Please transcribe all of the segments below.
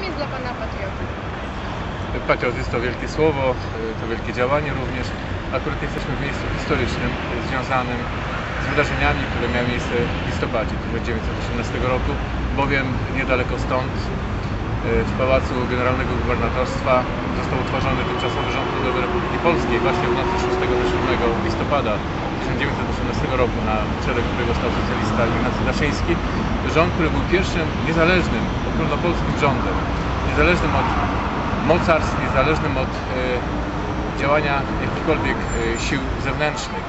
Czym jest dla Pana patriotyzm? Patriotyzm to wielkie słowo, to wielkie działanie również. Akurat jesteśmy w miejscu historycznym, związanym z wydarzeniami, które miały miejsce w listopadzie 1918 roku, bowiem niedaleko stąd, w Pałacu Generalnego Gubernatorstwa został utworzony tymczasowy rząd Ludowy Republiki Polskiej właśnie w nocy 6 do 7 listopada 1918 roku, na czele którego stał socjalista Ignacy Daszyński. Rząd, który był pierwszym niezależnym, ogólnopolskim rządem, niezależnym od mocarstw, niezależnym od e, działania jakichkolwiek e, sił zewnętrznych.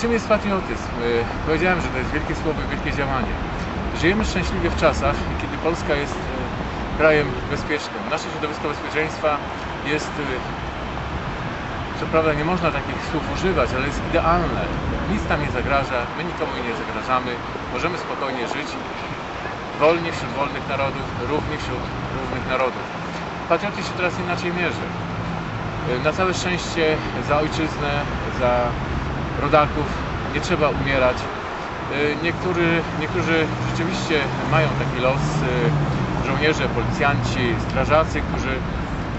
Czym jest patriotyzm? E, powiedziałem, że to jest wielkie słowo, wielkie działanie. Żyjemy szczęśliwie w czasach, kiedy Polska jest krajem bezpiecznym. Nasze środowisko bezpieczeństwa jest, co prawda nie można takich słów używać, ale jest idealne. Nic nam nie zagraża, my nikomu nie zagrażamy, możemy spokojnie żyć wolnie wśród wolnych narodów, równie wśród równych narodów. Patriotyzm się teraz inaczej mierzy. Na całe szczęście za ojczyznę, za rodaków nie trzeba umierać. E, Niektórzy, rzeczywiście mają taki los, żołnierze, policjanci, strażacy, którzy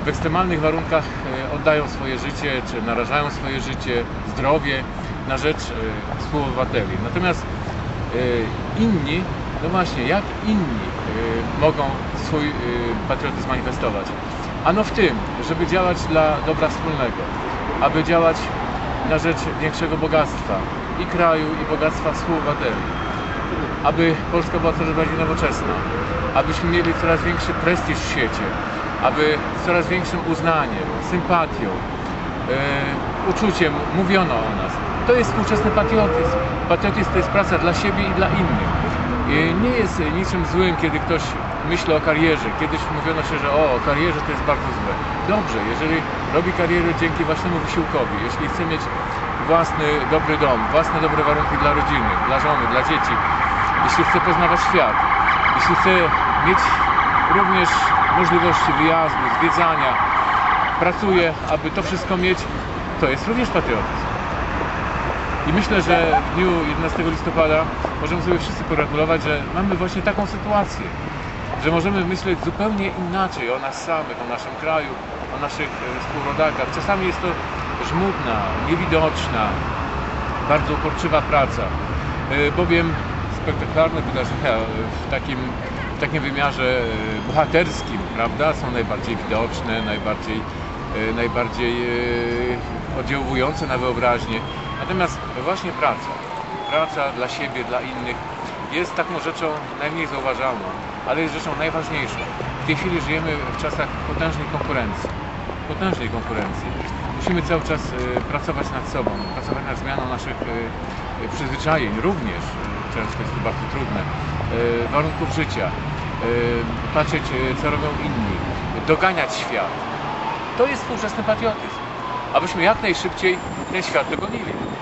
w ekstremalnych warunkach e, oddają swoje życie, czy narażają swoje życie, zdrowie na rzecz e, współobywateli. Natomiast e, inni, no właśnie, jak inni mogą swój patriotyzm manifestować? Ano w tym, żeby działać dla dobra wspólnego, aby działać na rzecz większego bogactwa i kraju, i bogactwa współobywateli. Aby Polska była coraz bardziej nowoczesna, abyśmy mieli coraz większy prestiż w świecie, aby z coraz większym uznaniem, sympatią, e, uczuciem mówiono o nas. To jest współczesny patriotyzm. Patriotyzm to jest praca dla siebie i dla innych. I nie jest niczym złym, kiedy ktoś myśli o karierze. Kiedyś mówiono się, że o, o karierze to jest bardzo złe. Dobrze, jeżeli robi karierę dzięki własnemu wysiłkowi, jeśli chce mieć własny dobry dom, własne dobre warunki dla rodziny, dla żony, dla dzieci, jeśli chce poznawać świat, jeśli chce mieć również możliwości wyjazdu, zwiedzania, pracuje, aby to wszystko mieć, to jest również patriotyzm. I myślę, że w dniu 11 listopada możemy sobie wszyscy pogratulować, że mamy właśnie taką sytuację, że możemy myśleć zupełnie inaczej o nas samych, o naszym kraju, o naszych e, współrodakach. Czasami jest to żmudna, niewidoczna, bardzo uporczywa praca, e, bowiem spektakularne wydarzenia w takim, w takim wymiarze e, bohaterskim, prawda, są najbardziej widoczne, najbardziej, e, najbardziej e, oddziałujące na wyobraźnię. Natomiast właśnie praca, praca dla siebie, dla innych jest taką rzeczą najmniej zauważalną, ale jest rzeczą najważniejszą. W tej chwili żyjemy w czasach potężnej konkurencji. Potężnej konkurencji. Musimy cały czas pracować nad sobą, pracować nad zmianą naszych przyzwyczajeń, również często jest to bardzo trudne, e, warunków życia, e, patrzeć e, co robią inni, doganiać świat. To jest współczesny patriotyzm, abyśmy jak najszybciej ten świat dogonili.